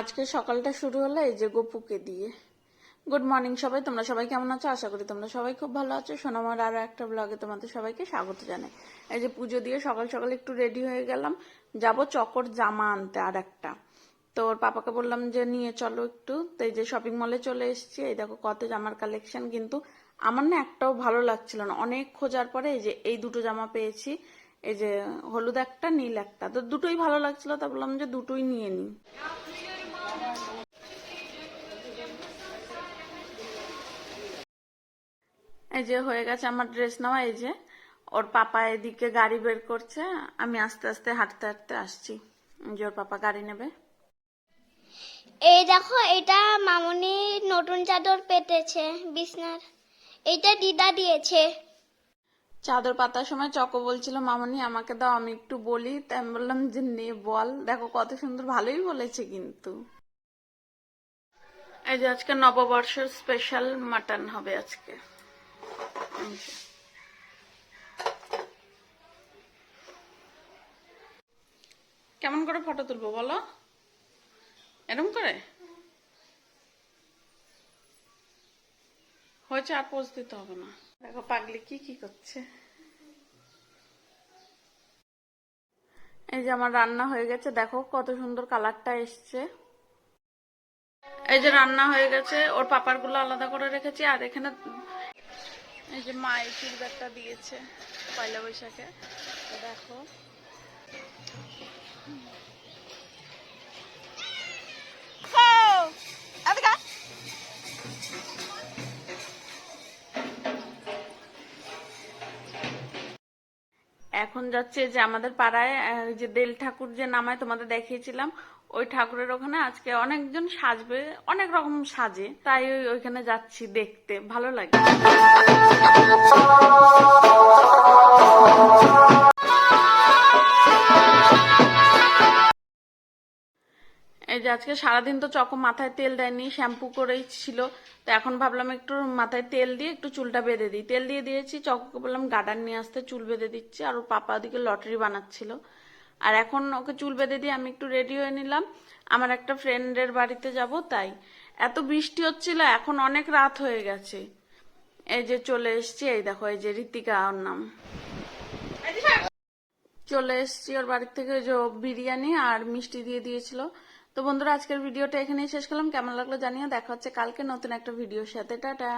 আজকে সকালটা শুরু হলো এই যে গোপুকে দিয়ে। গুড মর্নিং সবাই, তোমরা সবাই কেমন আছো? আশা করি তোমরা সবাই খুব ভালো আছো। সোনামার আরও একটা ব্লগে তোমাদের সবাইকে স্বাগত জানাই। এই যে পুজো দিয়ে সকাল সকাল একটু রেডি হয়ে গেলাম। যাব চকর জামা আনতে আর একটা। তো ওর পাপাকে বললাম যে, নিয়ে চলো একটু। তো এই যে শপিং মলে চলে এসেছি। এই দেখো কত জামার কালেকশন কিন্তু আমার না একটাও ভালো লাগছিল না। অনেক খোঁজার পরে এই যে এই দুটো জামা পেয়েছি। এই যে হলুদ একটা, নীল একটা। তো দুটোই ভালো লাগছিল, তা বললাম যে দুটোই নিয়ে নিই। এই যে হয়ে গেছে আমার ড্রেস নেওয়া এই যে ওর পাপা এদিকে গাড়ি বের করছে আমি আস্তে আস্তে হাঁটতে হাঁটতে আসছি। যে ওর পাপা গাড়ি নেবে। এই দেখো এটা মামনি নতুন চাদর পেতেছে বিছনার। এইটা দিদা দিয়েছে। চাদর পাতার সময় চকো বলছিল মামনি আমাকে দাও আমি একটু বলি। তাই আমি বললাম যে নে বল। দেখো কত সুন্দর ভালোই বলেছে কিন্তু। এই যে আজকে নববর্ষের স্পেশাল মাটন হবে আজকে। কেমন করে ফটো তুলবো বলো? এরম করে? হয়েছে আর পোজ দিতে হবে না। দেখো পাগলি কি কি করছে। এই যে আমার রান্না হয়ে গেছে দেখো কত সুন্দর কালারটা এসছে। এই যে রান্না হয়ে গেছে ওর পাপারগুলো আলাদা করে রেখেছি আর এখানে এই যে মায়ের চুড়িদারটা দিয়েছে পয়লা বৈশাখে। দেখো এখন যাচ্ছে যে আমাদের পাড়ায় যে দেল ঠাকুর যে নামায় তোমাদের দেখিয়েছিলাম, ওই ঠাকুরের ওখানে আজকে অনেকজন সাজবে, অনেক রকম সাজে, তাই ওই- ওইখানে যাচ্ছি দেখতে, ভালো লাগে। এই যে আজকে সারাদিন তো চকো মাথায় তেল দেয়নি, শ্যাম্পু করেই ছিল। তো এখন ভাবলাম একটু মাথায় তেল দিয়ে একটু চুলটা বেঁধে দিই। তেল দিয়ে দিয়েছি, চকোকে বললাম গার্ডার নিয়ে আসতে চুল বেঁধে দিচ্ছি, আর ওর পাপা ওদিকে লটারি বানাচ্ছিল। আর এখন ওকে চুল বেঁধে দিয়ে আমি একটু রেডি হয়ে নিলাম। আমার একটা ফ্রেন্ডের বাড়িতে যাব, তাই। এত বৃষ্টি হচ্ছিল, এখন অনেক রাত হয়ে গেছে। এই যে চলে এসছি, এই দেখো, এই যে ঋতিকা ওর নাম। চলে এসেছি ওর বাড়ির থেকে যে বিরিয়ানি আর মিষ্টি দিয়ে দিয়েছিল। তো বন্ধুরা, আজকের ভিডিওটা এখানেই শেষ করলাম। কেমন লাগল জানিয়ে দেখা হচ্ছে কালকে নতুন একটা ভিডিওর সাথে। টাটা!